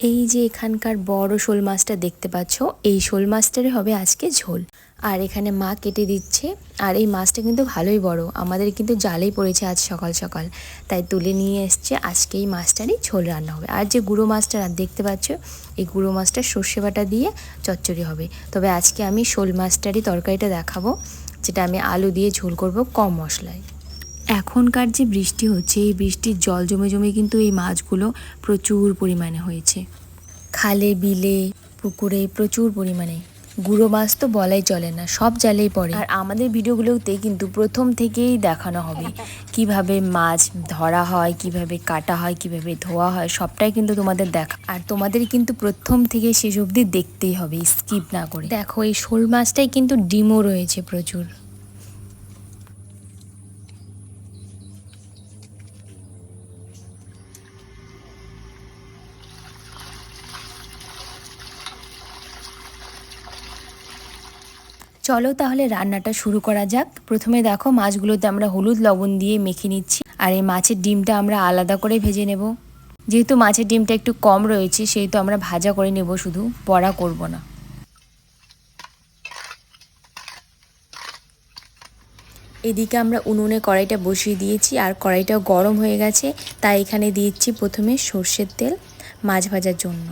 এই যে এখানকার বড় শোল মাছটা দেখতে পাচ্ছ, এই শোল মাছটারই হবে আজকে ঝোল। আর এখানে মা কেটে দিচ্ছে, আর এই মাছটা কিন্তু ভালোই বড়, আমাদের কিন্তু জালেই পড়েছে আজ সকাল সকাল। তাই তুলে নিয়ে এসছে, আজকে এই মাছটারই ঝোল রান্না হবে। আর যে গুঁড়ো মাছটা দেখতে পাচ্ছ, এই গুঁড়ো মাছটা সর্ষে বাটা দিয়ে চচ্চড়ি হবে। তবে আজকে আমি শোল মাছটারই তরকারিটা দেখাবো, যেটা আমি আলু দিয়ে ঝোল করব কম মশলায়। এখনকার যে বৃষ্টি হচ্ছে, এই বৃষ্টির জল জমে জমে কিন্তু এই মাছগুলো প্রচুর পরিমাণে হয়েছে। খালে, বিলে, পুকুরে প্রচুর পরিমাণে। গুঁড়ো মাছ তো বলাই চলে না, সব জালেই পড়ে। আর আমাদের ভিডিওগুলোতে কিন্তু প্রথম থেকেই দেখানো হবে কীভাবে মাছ ধরা হয়, কীভাবে কাটা হয়, কীভাবে ধোয়া হয়, সবটাই কিন্তু তোমাদের দেখা আর তোমাদের কিন্তু প্রথম থেকে শেষ অবধি দেখতেই হবে, স্কিপ না করে। দেখো, এই শোল মাছটাই কিন্তু ডিমও রয়েছে প্রচুর। চলো তাহলে রান্নাটা শুরু করা যাক। প্রথমে দেখো মাছগুলোতে আমরা হলুদ লবণ দিয়ে মেখে নিচ্ছি, আর এই মাছের ডিমটা আমরা আলাদা করে ভেজে নেব। যেহেতু মাছের ডিমটা একটু কম রয়েছে, সেহেতু আমরা ভাজা করে নেব, শুধু বড়া করব না। এদিকে আমরা উনুনে কড়াইটা বসিয়ে দিয়েছি, আর কড়াইটাও গরম হয়ে গেছে, তাই এখানে দিয়েছি প্রথমে সর্ষের তেল মাছ ভাজার জন্য।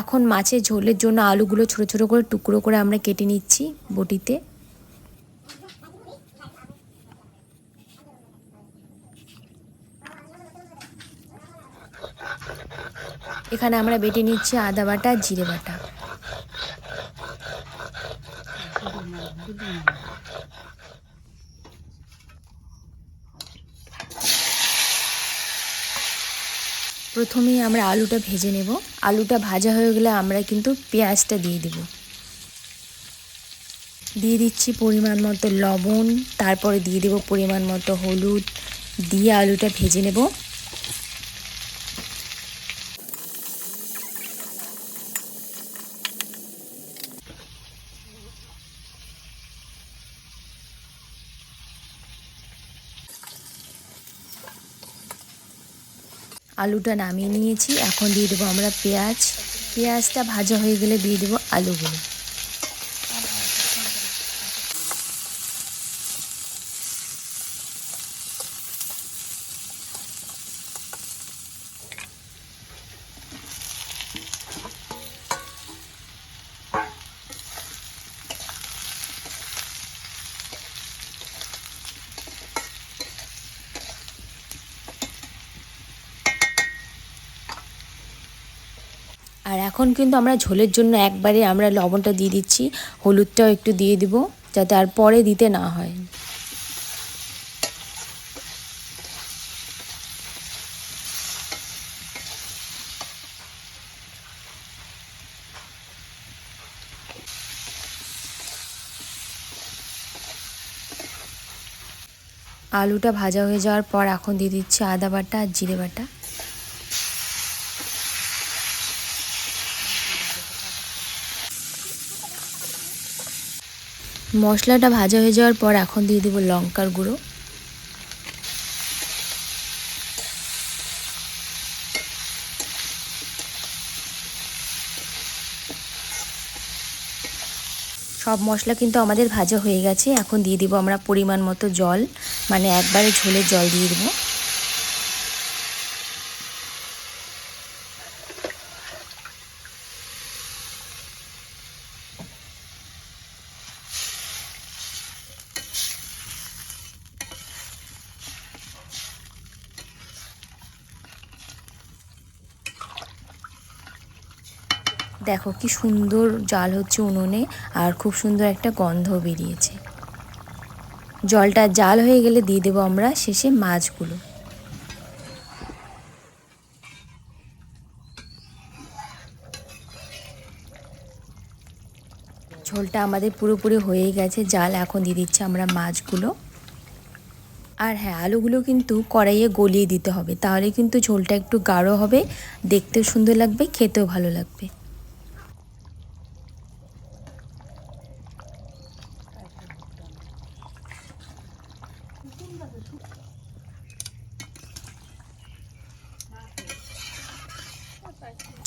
এখন মাছের ঝোলের জন্য আলুগুলো ছোট ছোট করে টুকরো করে আমরা কেটে নিচ্ছি বটিতে। এখানে আমরা বেটে নিচ্ছি আদা বাটা, জিরে বাটা। প্রথমেই আমরা আলুটা ভেজে নেব। আলুটা ভাজা হয়ে গেলে আমরা কিন্তু পেঁয়াজটা দিয়ে দেব। দিয়ে দিচ্ছি পরিমাণ মতো লবণ, তারপরে দিয়ে দেব পরিমাণ মতো হলুদ। দিয়ে আলুটা ভেজে নেব। আলুটা নামিয়ে নিয়েছি। এখন দিয়ে দেবো আমরা পেঁয়াজ। পেঁয়াজটা ভাজা হয়ে গেলে দিয়ে দেবো আলুগুলো। আর এখন কিন্তু আমরা ঝোলের জন্য একবারে আমরা লবণটা দিয়ে দিচ্ছি, হলুদটাও একটু দিয়ে দিব যাতে আর পরে দিতে না হয়। আলুটা ভাজা হয়ে যাওয়ার পর এখন দিয়ে দিচ্ছি আদা বাটা আর জিরে বাটা। মশলাটা ভাজা হয়ে যাওয়ার পর এখন দিয়ে দেবো লঙ্কার গুঁড়ো। সব মশলা কিন্তু আমাদের ভাজা হয়ে গেছে। এখন দিয়ে দিব আমরা পরিমাণ মতো জল। মানে একবারে ঝোলের জল দিয়ে দেবো। দেখো কি সুন্দর জাল হচ্ছে উনুনে আর খুব সুন্দর একটা গন্ধ বেরিয়েছে। জলটা জাল হয়ে গেলে দিয়ে দেবো আমরা শেষে মাছগুলো। ঝোলটা আমাদের পুরোপুরি হয়ে গেছে, জাল এখন দিয়ে দিচ্ছি আমরা মাছগুলো। আর হ্যাঁ আলুগুলো কিন্তু কড়াইয়ে গলিয়ে দিতে হবে, তাহলে কিন্তু ঝোলটা একটু গাঢ় হবে, দেখতেও সুন্দর লাগবে, খেতেও ভালো লাগবে।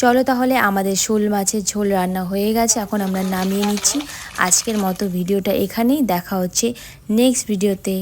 চলো তাহলে আমাদের শোল মাছের ঝোল রান্না হয়ে গেছে, এখন আমরা নামিয়ে নিচ্ছি। আজকের মতো ভিডিওটা এখানেই, দেখা হচ্ছে নেক্সট ভিডিওতে